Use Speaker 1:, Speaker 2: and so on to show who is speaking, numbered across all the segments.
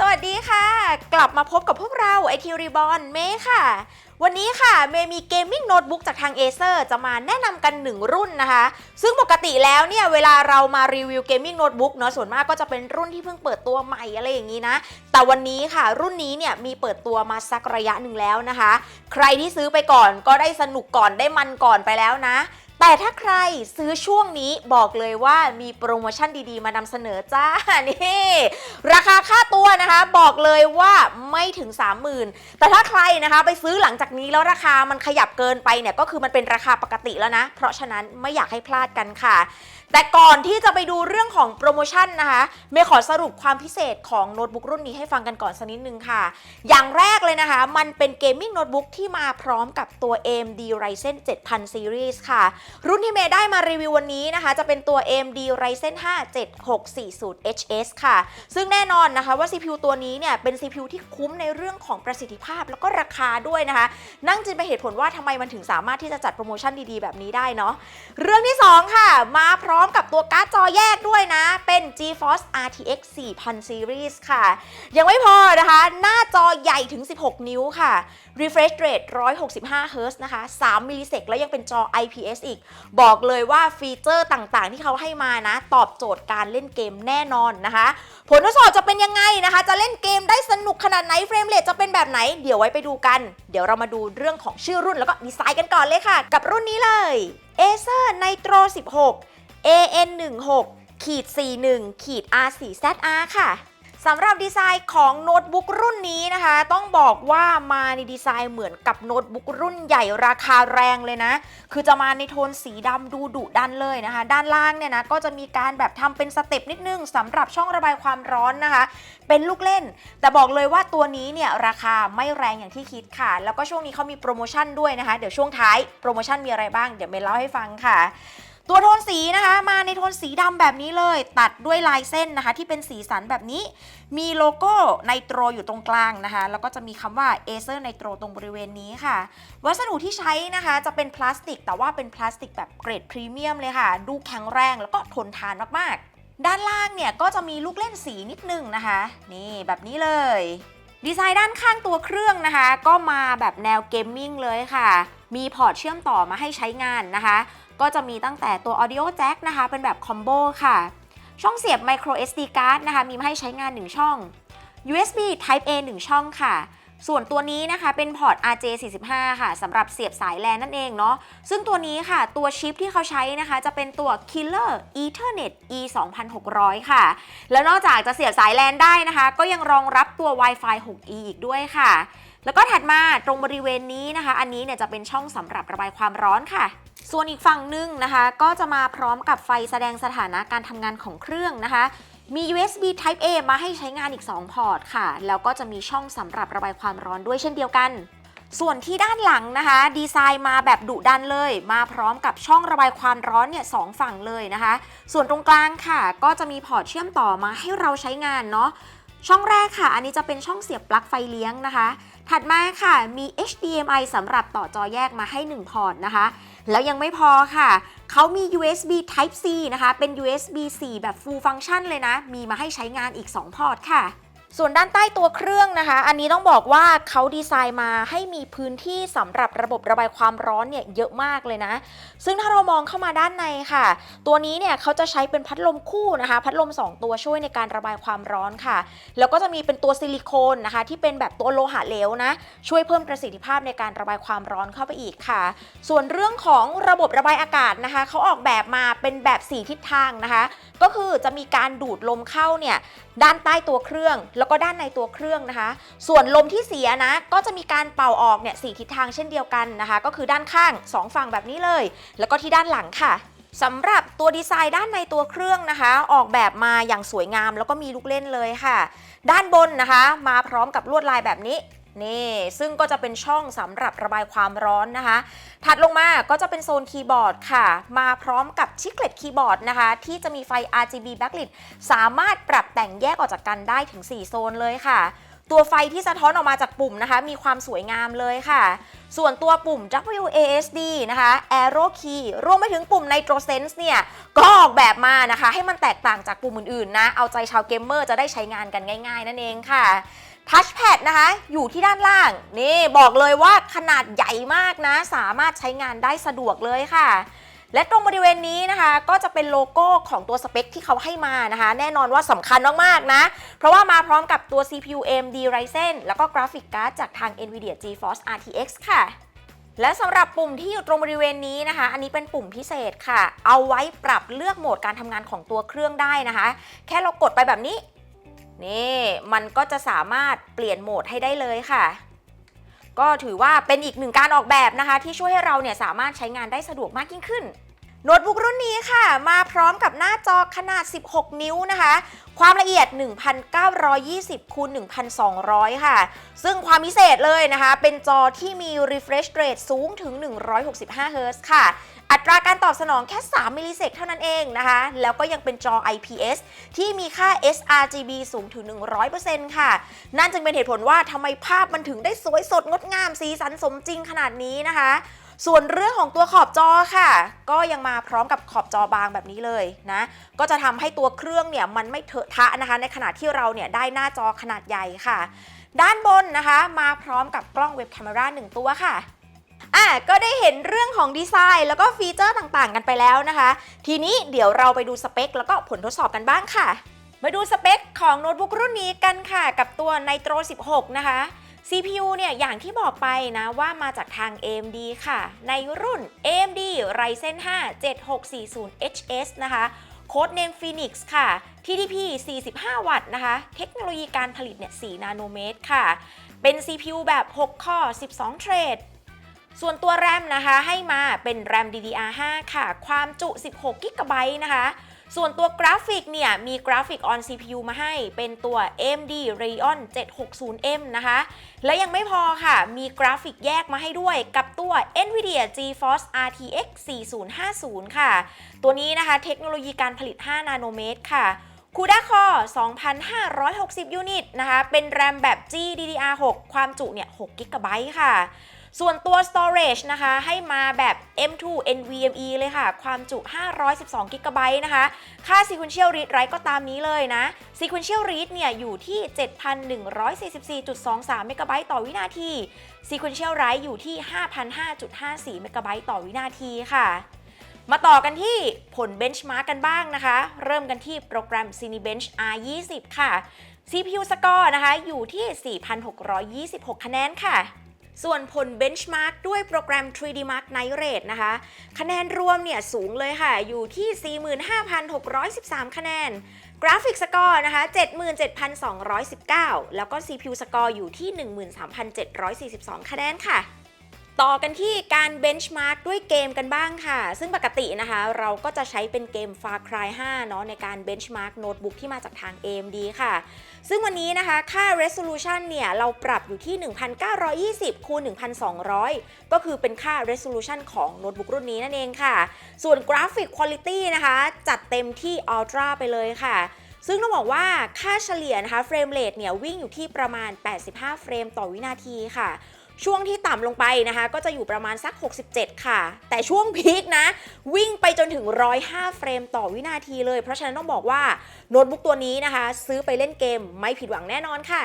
Speaker 1: สวัสดีค่ะ กลับมาพบกับพวกเราไอทีรีบอลเมย์ค่ะ วันนี้ค่ะเมย์มีเกมมิ่งโน้ตบุ๊กจากทาง Acer จะมาแนะนำกัน1รุ่นนะคะ ซึ่งปกติแล้วเนี่ยเวลาเรามารีวิวเกมมิ่งโน้ตบุ๊กเนาะส่วนมากก็จะเป็นรุ่นที่เพิ่งเปิดตัวใหม่อะไรอย่างนี้นะ แต่วันนี้ค่ะรุ่นนี้เนี่ยมีเปิดตัวมาสักระยะหนึ่งแล้วนะคะ ใครที่ซื้อไปก่อนก็ได้สนุกก่อนได้มันก่อนไปแล้วนะ แต่ถ้าใครซื้อช่วงนี้บอกเลยว่ามีโปรโมชั่นดีๆ มานำเสนอจ้า นี่ ราคาค่าตัวนะคะ บอกเลยว่าไม่ถึง 30,000 แต่ถ้าใครนะคะไปซื้อหลังจากนี้แล้วราคามันขยับเกินไปเนี่ยก็คือมันเป็นราคาปกติแล้วนะ เพราะฉะนั้นไม่อยากให้พลาดกันค่ะแต่ก่อนที่จะไปดูเรื่องของโปรโมชั่นนะคะเมย์ขอสรุปความพิเศษของโน้ตบุ๊กรุ่นนี้ให้ฟังกันก่อนสักนิดนึงค่ะ อย่างแรกเลยนะคะ มันเป็นเกมมิ่งโน้ตบุ๊กที่มาพร้อมกับตัว AMD Ryzen 7000 Series ค่ะ รุ่นที่เมย์ได้มารีวิววันนี้นะคะ จะเป็นตัว AMD Ryzen 5 7640 HS ค่ะ ซึ่งแน่นอนนะคะว่า CPU ตัวนี้เนี่ยเป็น CPU ที่คุ้มในเรื่องของประสิทธิภาพแล้วก็ราคาด้วยนะคะ นั่งจึงเป็นเหตุผลว่าทำไมมันถึงสามารถที่จะจัดโปรโมชั่นดีๆแบบนี้ได้เนาะเรื่องที่ 2 ค่ะ มาพร้อม้อมกับตัวการ์ดจอแยกด้วยนะ เป็น GeForce RTX 4000 Series ค่ะ ยังไม่พอนะคะ หน้าจอใหญ่ถึง 16 นิ้วค่ะ refresh rate 165 Hz นะคะ 3 มิลลิเซกแล้วยังเป็นจอ IPS อีก บอกเลยว่าฟีเจอร์ต่างๆ ที่เขาให้มานะ ตอบโจทย์การเล่นเกมแน่นอนนะคะ ผลทดสอบจะเป็นยังไงนะคะ จะเล่นเกมได้สนุกขนาดไหน เฟรมเรทจะเป็นแบบไหน เดี๋ยวไว้ไปดูกัน เดี๋ยวเรามาดูเรื่องของชื่อรุ่นแล้วก็ดีไซน์กันก่อนเลยค่ะ กับรุ่นนี้เลย Acer Nitro 16 AN16 ขีด41ขีด R4ZR ค่ะสำหรับดีไซน์ของโน้ตบุ๊กรุ่นนี้นะคะ ต้องบอกว่ามาในดีไซน์เหมือนกับโน้ตบุ๊กรุ่นใหญ่ราคาแรงเลยนะ คือจะมาในโทนสีดำดูดุดันเลยนะคะ ด้านล่างเนี่ยนะก็จะมีการแบบทำเป็นสเต็ปนิดนึงสำหรับช่องระบายความร้อนนะคะ เป็นลูกเล่น แต่บอกเลยว่าตัวนี้เนี่ยราคาไม่แรงอย่างที่คิดค่ะ แล้วก็ช่วงนี้เขามีโปรโมชั่นด้วยนะคะ เดี๋ยวช่วงท้ายโปรโมชั่นมีอะไรบ้างเดี๋ยวเมย์เล่าให้ฟังค่ะ ตัวโทนสีนะคะ มาในโทนสีดำแบบนี้เลย ตัดด้วยลายเส้นนะคะ ที่เป็นสีสันแบบนี้ มีโลโก้ไนโตรอยู่ตรงกลางนะคะ แล้วก็จะมีคำว่า Acer Nitro ตรงบริเวณนี้ค่ะ วัสดุที่ใช้นะคะจะเป็นพลาสติก แต่ว่าเป็นพลาสติกแบบเกรดพรีเมียมเลยค่ะ ดูแข็งแรงแล้วก็ทนทานมากๆ ด้านล่างเนี่ยก็จะมีลูกเล่นสีนิดนึงนะคะ นี่แบบนี้เลยดีไซน์ด้านข้างตัวเครื่องนะคะ ก็มาแบบแนวเกมมิ่งเลยค่ะ มีพอร์ตเชื่อมต่อมาให้ใช้งานนะคะ ก็จะมีตั้งแต่ตัว audio jack นะคะ เป็นแบบคอมโบค่ะ ช่องเสียบ micro SD card นะคะ มีมาให้ใช้งาน 1 ช่อง USB Type A 1 ช่องค่ะส่วนตัวนี้นะคะเป็นพอร์ต RJ45 ค่ะสำหรับเสียบสายแลนนั่นเองเนาะซึ่งตัวนี้ค่ะตัวชิปที่เขาใช้นะคะจะเป็นตัว Killer Ethernet E 2600ค่ะ แล้วนอกจากจะเสียบสายแลนได้นะคะ ก็ยังรองรับตัว Wi-Fi 6E อีกด้วยค่ะ แล้วก็ถัดมาตรงบริเวณนี้นะคะ อันนี้เนี่ยจะเป็นช่องสำหรับระบายความร้อนค่ะ ส่วนอีกฝั่งหนึ่งนะคะ ก็จะมาพร้อมกับไฟแสดงสถานะการทำงานของเครื่องนะคะ มี USB Type A มาให้ใช้งานอีก 2 พอร์ตค่ะ แล้วก็จะมีช่องสำหรับระบายความร้อนด้วยเช่นเดียวกัน ส่วนที่ด้านหลังนะคะ ดีไซน์มาแบบดุดันเลย มาพร้อมกับช่องระบายความร้อนเนี่ยสองฝั่งเลยนะคะ ส่วนตรงกลางค่ะ ก็จะมีพอร์ตเชื่อมต่อมาให้เราใช้งานเนาะช่องแรกค่ะ อันนี้จะเป็นช่องเสียบปลั๊กไฟเลี้ยงนะคะ ถัดมาค่ะ มี HDMI สำหรับต่อจอแยกมาให้ 1 พอร์ตนะคะ แล้วยังไม่พอค่ะ เขามี USB Type C นะคะ เป็น USB 4 แบบ full function เลยนะ มีมาให้ใช้งานอีก 2 พอร์ตค่ะ ส่วนด้านใต้ตัวเครื่องนะคะ อันนี้ต้องบอกว่าเขาดีไซน์มาให้มีพื้นที่สำหรับระบบระบายความร้อนเนี่ยเยอะมากเลยนะ ซึ่งถ้าเรามองเข้ามาด้านในค่ะ ตัวนี้เนี่ยเขาจะใช้เป็นพัดลมคู่นะคะ พัดลม 2 ตัวช่วยในการระบายความร้อนค่ะ แล้วก็จะมีเป็นตัวซิลิโคนนะคะ ที่เป็นแบบตัวโลหะเหลวนะ ช่วยเพิ่มประสิทธิภาพในการระบายความร้อนเข้าไปอีกค่ะ ส่วนเรื่องของระบบระบายอากาศนะคะเขาออกแบบมาเป็นแบบ4ทิศทางนะคะ ก็คือ จะมีการดูดลมเข้าเนี่ยด้านใต้ตัวเครื่อง แล้วก็ด้านในตัวเครื่องนะคะ ส่วนลมที่เสียนะก็จะมีการเป่าออกเนี่ยสทิศทางเช่นเดียวกันนะคะ ก็คือด้านข้าง 2 ฝั่งแบบนี้เลย แล้วก็ที่ด้านหลังค่ะสำหรับตัวดีไซน์ด้านในตัวเครื่องนะคะ ออกแบบมาอย่างสวยงามแล้วก็มีลูกเล่นเลยค่ะ ด้านบนนะคะ มาพร้อมกับลวดลายแบบนี้ นี่ซึ่งก็จะเป็นช่องสำหรับระบายความร้อนนะคะ ถัดลงมาก็จะเป็นโซนคีย์บอร์ดค่ะ มาพร้อมกับชิคเลตคีย์บอร์ดนะคะ ที่จะมีไฟ RGB backlit สามารถปรับแต่งแยกออกจากกันได้ถึง 4 โซนเลยค่ะ ตัวไฟที่สะท้อนออกมาจากปุ่มนะคะ มีความสวยงามเลยค่ะ ส่วนตัวปุ่ม WASD นะคะ Arrow Key รวมไปถึงปุ่ม Nitro Sense เนี่ยก็ออกแบบมานะคะ ให้มันแตกต่างจากปุ่มอื่นๆนะ เอาใจชาวเกมเมอร์จะได้ใช้งานกันง่าย ๆ นั่นเองค่ะ ทัชแพดนะคะ อยู่ที่ด้านล่าง นี่บอกเลยว่าขนาดใหญ่มากนะ สามารถใช้งานได้สะดวกเลยค่ะ และตรงบริเวณนี้นะคะ ก็จะเป็นโลโก้ของตัวสเปคที่เขาให้มานะคะ แน่นอนว่าสำคัญมากๆนะ เพราะว่ามาพร้อมกับตัว CPU AMD Ryzen แล้วก็กราฟิกการ์ดจากทาง NVIDIA GeForce RTX ค่ะและสำหรับปุ่มที่อยู่ตรงบริเวณนี้นะคะ อันนี้เป็นปุ่มพิเศษค่ะ เอาไว้ปรับเลือกโหมดการทำงานของตัวเครื่องได้นะคะ แค่เรากดไปแบบนี้ นี่มันก็จะสามารถเปลี่ยนโหมดให้ได้เลยค่ะ ก็ถือว่าเป็นอีกหนึ่งการออกแบบนะคะ ที่ช่วยให้เราเนี่ยสามารถใช้งานได้สะดวกมากยิ่งขึ้นโน้ตบุ๊กรุ่นนี้ค่ะ มาพร้อมกับหน้าจอขนาด 16 นิ้วนะคะ ความละเอียด 1920คูณ1200 ค่ะ ซึ่งความพิเศษเลยนะคะ เป็นจอที่มี refresh rate สูงถึง 165 Hz ค่ะ อัตราการตอบสนองแค่ 3 มิลลิเซกเท่านั้นเองนะคะ แล้วก็ยังเป็นจอ IPS ที่มีค่า sRGB สูงถึง 100%ค่ะ นั่นจึงเป็นเหตุผลว่าทำไมภาพมันถึงได้สวยสดงดงามสีสันสมจริงขนาดนี้นะคะ ส่วนเรื่องของตัวขอบจอค่ะ ก็ยังมาพร้อมกับขอบจอบางแบบนี้เลยนะ ก็จะทำให้ตัวเครื่องเนี่ยมันไม่เถอะทะนะคะ ในขณะที่เราเนี่ยได้หน้าจอขนาดใหญ่ค่ะ ด้านบนนะคะ มาพร้อมกับกล้องเว็บแคมเมราหนึ่งตัวค่ะ อะก็ได้เห็นเรื่องของดีไซน์แล้วก็ฟีเจอร์ต่างๆ กันไปแล้วนะคะ ทีนี้เดี๋ยวเราไปดูสเปค แล้วก็ผลทดสอบกันบ้างค่ะ มาดูสเปคของโน้ตบุ๊กรุ่นนี้กันค่ะ กับตัว Nitro 16 นะคะ CPU เนี่ยอย่างที่บอกไปนะว่ามาจากทาง AMD ค่ะ ในรุ่น AMD Ryzen 5 7640HS นะคะโค้ดเนม Phoenix ค่ะ TDP 45 วัตต์นะคะ เทคโนโลยีการผลิตเนี่ย 4 นาโนเมตรค่ะ เป็น CPU แบบ 6 ข้อ 12 เทรด ส่วนตัวแรมนะคะให้มาเป็นแรม DDR5 ค่ะ ความจุ 16 g b นะคะ ส่วนตัวกราฟิกเนี่ย มีกราฟิก on CPU มาให้เป็นตัว AMD Radeon 760M นะคะ และยังไม่พอค่ะ มีกราฟิกแยกมาให้ด้วยกับตัว NVIDIA GeForce RTX 4050 ค่ะ ตัวนี้นะคะเทคโนโลยีการผลิต 5 นาโนเมตรค่ะ CUDA Core 2,560 ยูนิตนะคะ เป็นแรมแบบ GDDR6 ความจุเนี่ย6 g b ค่ะ ส่วนตัว storage นะคะ ให้มาแบบ M2 NVMe เลยค่ะ ความจุ 512 g b นะคะ ค่า sequential read write ก็ตามนี้เลยนะ sequential read เนี่ย อยู่ที่ 7,144.23เมกะไบต์ต่อวินาที sequential write อยู่ที่ 5,005.54เมกะไบต์ต่อวินาทีค่ะมาต่อกันที่ผล benchmark กันบ้างนะคะ เริ่มกันที่โปรแกรม Cinebench R20 ค่ะ CPU score นะคะ อยู่ที่ 4,626 คะแนนค่ะ ส่วนผล benchmark ด้วยโปรแกรม 3D Mark Night Rate นะคะ คะแนนรวมเนี่ยสูงเลยค่ะ อยู่ที่ 45,613 คะแนน กราฟิกสกอร์นะคะ 77,219 แล้วก็ CPU สกอร์อยู่ที่ 13,742 คะแนนค่ะ ต่อกันที่การเบนช์มาร์กด้วยเกมกันบ้างค่ะ ซึ่งปกตินะคะ เราก็จะใช้เป็นเกม Far Cry 5 เนาะในการเบนช์มาร์กโน้ตบุ๊กที่มาจากทาง AMD ค่ะ ซึ่งวันนี้นะคะค่า resolution เนี่ยเราปรับอยู่ที่ 1920คูณ1200 ก็คือเป็นค่า resolution ของโน้ตบุ๊กรุ่นนี้นั่นเองค่ะ ส่วน graphic quality นะคะ จัดเต็มที่ ultra ไปเลยค่ะซึ่งต้องบอกว่าค่าเฉลี่ยนะคะเฟรมเรทเนี่ยวิ่งอยู่ที่ประมาณ 85 เฟรมต่อวินาทีค่ะ ช่วงที่ต่ำลงไปนะคะ ก็จะอยู่ประมาณสัก 67 ค่ะ แต่ช่วงพีคนะ วิ่งไปจนถึง 105 เฟรมต่อวินาทีเลย เพราะฉะนั้นต้องบอกว่าโน้ตบุ๊กตัวนี้นะคะ ซื้อไปเล่นเกมไม่ผิดหวังแน่นอนค่ะ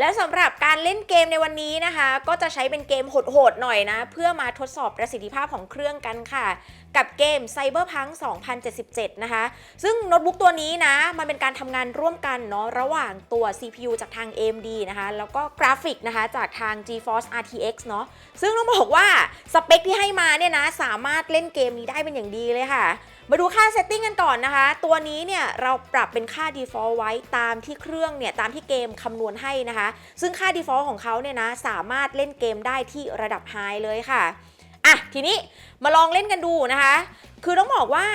Speaker 1: และสำหรับการเล่นเกมในวันนี้นะคะ ก็จะใช้เป็นเกมโหดๆหน่อยนะ เพื่อมาทดสอบประสิทธิภาพของเครื่องกันค่ะกับเกม Cyberpunk 2077 นะคะ ซึ่งโน้ตบุ๊กตัวนี้นะ มันเป็นการทำงานร่วมกันเนาะระหว่างตัว CPU จากทาง AMD นะคะ แล้วก็กราฟิกนะคะจากทาง GeForce RTX เนาะซึ่งต้องบอกว่าสเปคที่ให้มาเนี่ยนะ สามารถเล่นเกมนี้ได้เป็นอย่างดีเลยค่ะ มาดูค่าเซตติ้งกันก่อนนะคะ ตัวนี้เนี่ยเราปรับเป็นค่า default ไว้ตามที่เครื่องเนี่ยตามที่เกมคำนวณให้นะคะ ซึ่งค่า default ของเขาเนี่ยนะสามารถเล่นเกมได้ที่ระดับ high เลยค่ะ อะทีนี้มาลองเล่นกันดูนะคะ คือต้องบอกว่า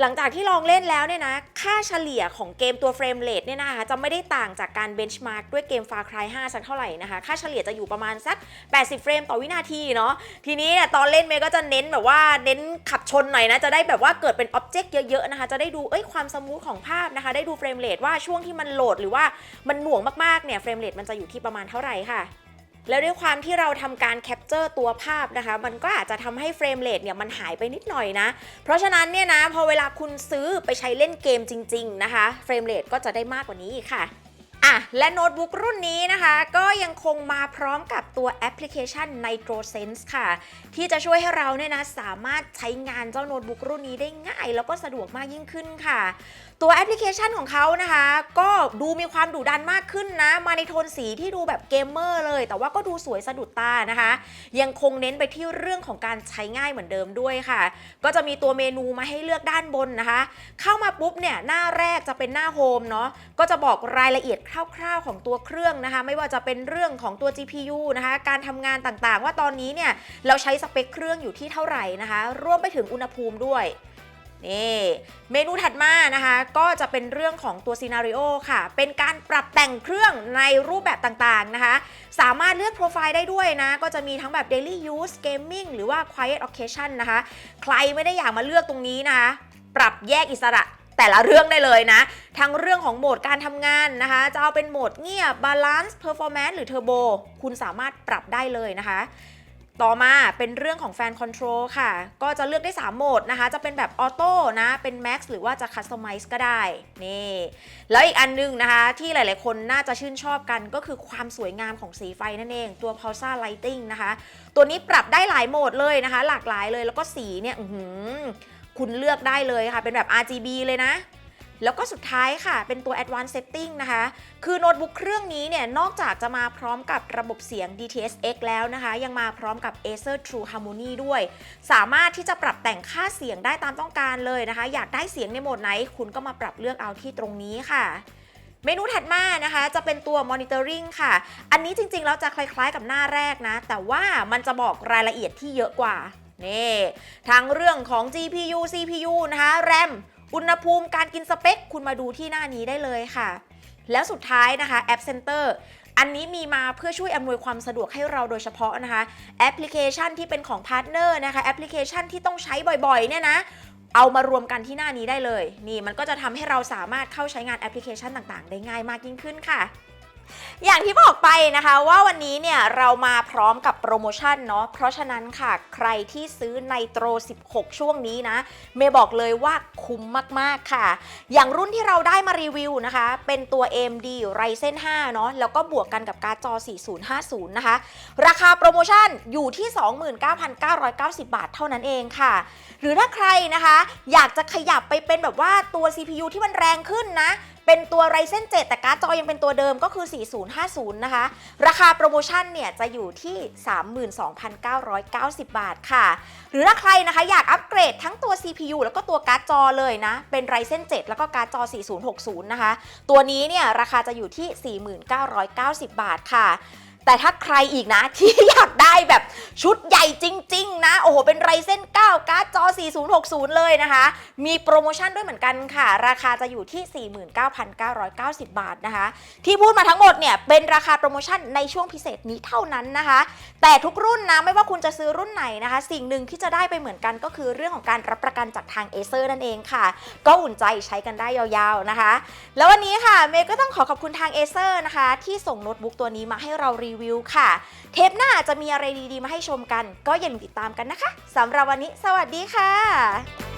Speaker 1: หลังจากที่ลองเล่นแล้วเนี่ยนะ ค่าเฉลี่ยของเกมตัวเฟรมเรทเนี่ยนะคะจะไม่ได้ต่างจากการเบนช์มาร์กด้วยเกม Far Cry 5 สักเท่าไหร่นะคะ ค่าเฉลี่ยจะอยู่ประมาณสัก 80 เฟรมต่อวินาทีเนาะ ทีนี้เนี่ยตอนเล่นเมย์ก็จะเน้นแบบว่าเน้นขับชนหน่อยนะ จะได้แบบว่าเกิดเป็นอ็อบเจกต์เยอะๆนะคะ จะได้ดูเอ้ยความสมูทของภาพนะคะ ได้ดูเฟรมเรทว่าช่วงที่มันโหลดหรือว่ามันหน่วงมากๆเนี่ยเฟรมเรทมันจะอยู่ที่ประมาณเท่าไหร่ค่ะ แล้วด้วยความที่เราทำการแคปเจอร์ตัวภาพนะคะ มันก็อาจจะทำให้เฟรมเรทเนี่ยมันหายไปนิดหน่อยนะ เพราะฉะนั้นเนี่ยนะพอเวลาคุณซื้อไปใช้เล่นเกมจริง ๆ นะคะ เฟรมเรทก็จะได้มากกว่านี้อีกค่ะอะและโน้ตบุ๊กรุ่นนี้นะคะ ก็ยังคงมาพร้อมกับตัวแอปพลิเคชัน NitroSense ค่ะ ที่จะช่วยให้เราเนี่ยนะสามารถใช้งานเจ้าโน้ตบุ๊กรุ่นนี้ได้ง่าย แล้วก็สะดวกมากยิ่งขึ้นค่ะ ตัวแอปพลิเคชันของเขานะคะ ก็ดูมีความดุดันมากขึ้นนะ มาในโทนสีที่ดูแบบเกมเมอร์เลย แต่ว่าก็ดูสวยสะดุดตานะคะ ยังคงเน้นไปที่เรื่องของการใช้ง่ายเหมือนเดิมด้วยค่ะ ก็จะมีตัวเมนูมาให้เลือกด้านบนนะคะ เข้ามาปุ๊บเนี่ยหน้าแรกจะเป็นหน้าโฮมเนาะก็จะบอกรายละเอียดคร่าวๆของตัวเครื่องนะคะ ไม่ว่าจะเป็นเรื่องของตัว GPU นะคะ การทำงานต่างๆ ว่าตอนนี้เนี่ยเราใช้สเปคเครื่องอยู่ที่เท่าไหร่นะคะรวมไปถึงอุณหภูมิด้วย นี่เมนูถัดมานะคะก็จะเป็นเรื่องของตัวซีนารีโอค่ะ เป็นการปรับแต่งเครื่องในรูปแบบต่างๆนะคะ สามารถเลือกโปรไฟล์ได้ด้วยนะ ก็จะมีทั้งแบบ daily use gaming หรือว่า quiet occasion นะคะ ใครไม่ได้อยากมาเลือกตรงนี้นะคะ ปรับแยกอิสระแต่ละเรื่องได้เลยนะ ทั้งเรื่องของโหมดการทำงานนะคะ จะเอาเป็นโหมดเงียบ balance performance หรือ turbo คุณสามารถปรับได้เลยนะคะ ต่อมาเป็นเรื่องของแฟนคอนโทรลค่ะ ก็จะเลือกได้ 3 โหมดนะคะ จะเป็นแบบออโต้นะ เป็น Max หรือว่าจะคัสตอมไมซ์ก็ได้ นี่ แล้วอีกอันนึงนะคะ ที่หลาย ๆ คนน่าจะชื่นชอบกันก็คือความสวยงามของสีไฟนั่นเอง ตัว p u l s a Lighting นะคะ ตัวนี้ปรับได้หลายโหมดเลยนะคะ หลากหลายเลยแล้วก็สีเนี่ยคุณเลือกได้เลยค่ะ เป็นแบบ RGB เลยนะ แล้วก็สุดท้ายค่ะ เป็นตัว Advanced Setting นะคะ คือโน้ตบุ๊กเครื่องนี้เนี่ย นอกจากจะมาพร้อมกับระบบเสียง DTS:X แล้วนะคะ ยังมาพร้อมกับ Acer True Harmony ด้วย สามารถที่จะปรับแต่งค่าเสียงได้ตามต้องการเลยนะคะ อยากได้เสียงในโหมดไหน คุณก็มาปรับเลือกเอาที่ตรงนี้ค่ะเมนูถัดมานะคะจะเป็นตัว Monitoring ค่ะ อันนี้จริงๆ แล้วจะคล้ายๆกับหน้าแรกนะ แต่ว่ามันจะบอกรายละเอียดที่เยอะกว่า นี่ ทั้งเรื่องของ GPU CPU นะคะ RAM อุณหภูมิการกินสเปค คุณมาดูที่หน้านี้ได้เลยค่ะ แล้วสุดท้ายนะคะแอปเซนเตอร์อันนี้มีมาเพื่อช่วยอำนวยความสะดวกให้เราโดยเฉพาะนะคะ แอปพลิเคชันที่เป็นของพาร์ทเนอร์นะคะ แอปพลิเคชันที่ต้องใช้บ่อยๆ เนี่ยนะ เอามารวมกันที่หน้านี้ได้เลย นี่มันก็จะทำให้เราสามารถเข้าใช้งานแอปพลิเคชันต่างๆ ได้ง่ายมากยิ่งขึ้นค่ะ อย่างที่บอกไปนะคะว่าวันนี้เนี่ยเรามาพร้อมกับโปรโมชั่นเนาะเพราะฉะนั้นค่ะใครที่ซื้อไนโตร 16 ช่วงนี้นะ เมย์บอกเลยว่าคุ้มมากๆค่ะ อย่างรุ่นที่เราได้มารีวิวนะคะ เป็นตัว AMD Ryzen 5 เนาะแล้วก็บวกกันกับการ์ดจอ 4050 นะคะ ราคาโปรโมชั่นอยู่ที่ 29,990 บาทเท่านั้นเองค่ะ หรือถ้าใครนะคะ อยากจะขยับไปเป็นแบบว่าตัว CPU ที่มันแรงขึ้นนะเป็นตัว Ryzen 7 แต่การ์ดจอยังเป็นตัวเดิมก็คือ 4050 นะคะ ราคาโปรโมชั่นเนี่ยจะอยู่ที่ 32,990 บาทค่ะ หรือถ้าใครนะคะอยากอัปเกรดทั้งตัว CPU แล้วก็ตัวการ์ดจอเลยนะ เป็น Ryzen 7 แล้วก็การ์ดจอ 4060 นะคะ ตัวนี้เนี่ยราคาจะอยู่ที่ 4990 บาทค่ะ แต่ถ้าใครอีกนะ ที่อยากได้แบบชุดใหญ่จริง ๆ นะ โอ้โห เป็น Ryzen 9การ์ดจอ 4060 เลยนะคะ มีโปรโมชั่นด้วยเหมือนกันค่ะ ราคาจะอยู่ที่ 49,990 บาทนะคะ ที่พูดมาทั้งหมดเนี่ย เป็นราคาโปรโมชั่นในช่วงพิเศษนี้เท่านั้นนะคะ แต่ทุกรุ่นนะ ไม่ว่าคุณจะซื้อรุ่นไหนนะคะ สิ่งหนึ่งที่จะได้ไปเหมือนกันก็คือเรื่องของการรับประกันจากทาง Acer นั่นเองค่ะ ก็อุ่นใจใช้กันได้ยาวๆนะคะ แล้ววันนี้ค่ะเมย์ก็ต้องขอขอบคุณทาง Acer นะคะ ที่ส่งโน้ตบุ๊กตัวนี้มาให้เรารีวิวค่ะ เทปหน้าจะมีอะไรดีๆ มาให้ชมกัน ก็อย่าลืมติดตามกันนะคะสำหรับวันนี้ สวัสดีค่ะ